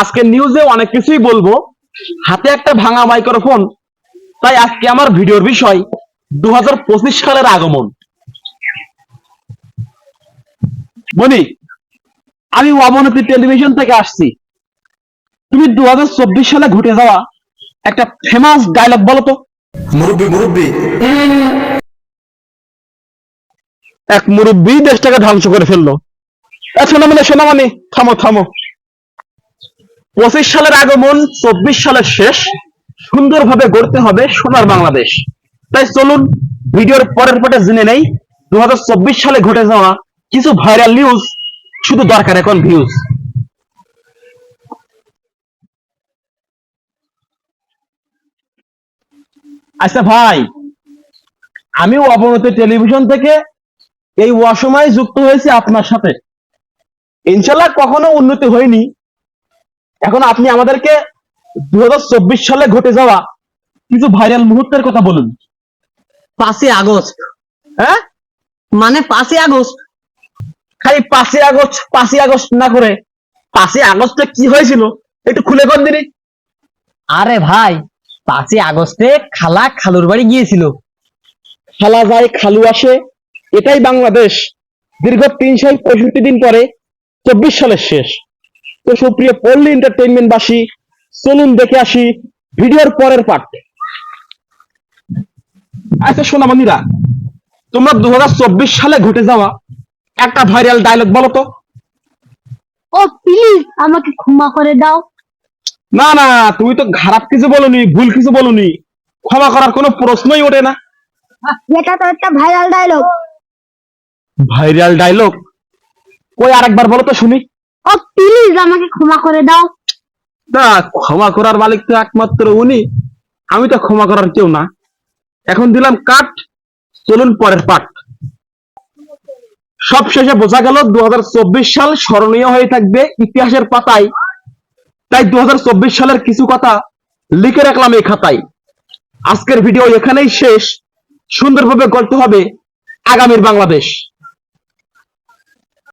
আজকে নিউজে অনেক কিছুই বলব। হাতে একটা ভাঙা মাইক্রোফোন তাই আজকে আমার ভিডিওর বিষয় দু হাজার পঁচিশ সালের আগমন। মনি আমি অবনতি টেলিভিশন থেকে আসছি। তুমি দু হাজার চব্বিশ সালে ঘটে যাওয়া একটা ফেমাস ডায়লগ বলো তো। মুরব্বি মুরব্বি। এক মুরব্বী দেশটাকে ধ্বংস করে ফেলল। এ সোনামণি সোনামণি থামো থামো। পঁচিশ সালের আগমন, চব্বিশ সালের শেষ, সুন্দরভাবে গড়তে হবে সোনার বাংলাদেশ। তাই চলুন, ভিডিওর পরের পরে জেনে নেই দু হাজার চব্বিশ সালে ঘটে যাওয়া কিছু ভাইরাল নিউজ শুধু দরকার এখন ভিউজ আচ্ছা ভাই, আমি অবনতি টেলিভিশন থেকে এই অসময়ে যুক্ত হয়েছে আপনার সাথে। ইনশাল্লাহ কখনো উন্নতি হয়নি। এখন আপনি আমাদেরকে দু হাজার চব্বিশ সালে ঘটে যাওয়া কিছু ভাইরাল মুহূর্তের কথা বলুন। পাঁচই আগস্ট। হ্যাঁ? মানে পাঁচই আগস্ট। খালি পাঁচই আগস্ট পাঁচই আগস্ট না করে পাঁচই আগস্টে কি হয়েছিল একটু খুলে কর দিনি আরে ভাই পাঁচই আগস্টে খালা খালুর বাড়ি গিয়েছিল। খালা যায় খালু আসে এটাই বাংলাদেশ। দীর্ঘ তিনশো পঁয়ষট্টি দিন পরে চব্বিশ সালের শেষ। তো সুপ্রিয় পল্লী এন্টারটেইনমেন্ট বাসী চলুন দেখে আসি ভিডিওর পরের পার্ট আচ্ছা সোনামণিরা তোমরা দু সালে ঘটে যাওয়া একটা ভাইরাল ডায়লগ বলো তো। ও প্লিজ আমাকে ক্ষমা করে দাও। না না তুমি তো খারাপ কিছু বলনি ভুল কিছু বলনি। ক্ষমা করার কোনো প্রশ্নই ওঠে না। এটা তো একটা ভাইরাল ডায়লগ ভাইরাল ডায়লগ কই আরেকবার বলো তো শুনি। ও প্লিজ আমাকে ক্ষমা করে দাও। না, ক্ষমা করার মালিক তো একমাত্র উনি। আমি তো ক্ষমা করার কেউ না। এখন দিলাম কাট চলুন পরের পাঠ। সব শেষে বোঝা গেল দু হাজার চব্বিশ সাল স্মরণীয় হয়ে থাকবে ইতিহাসের পাতায়। তাই দু হাজার চব্বিশ সালের কিছু কথা লিখে রাখলাম এই খাতায়। আজকের ভিডিও এখানেই শেষ। সুন্দরভাবে গল্প হবে আগামীর বাংলাদেশ।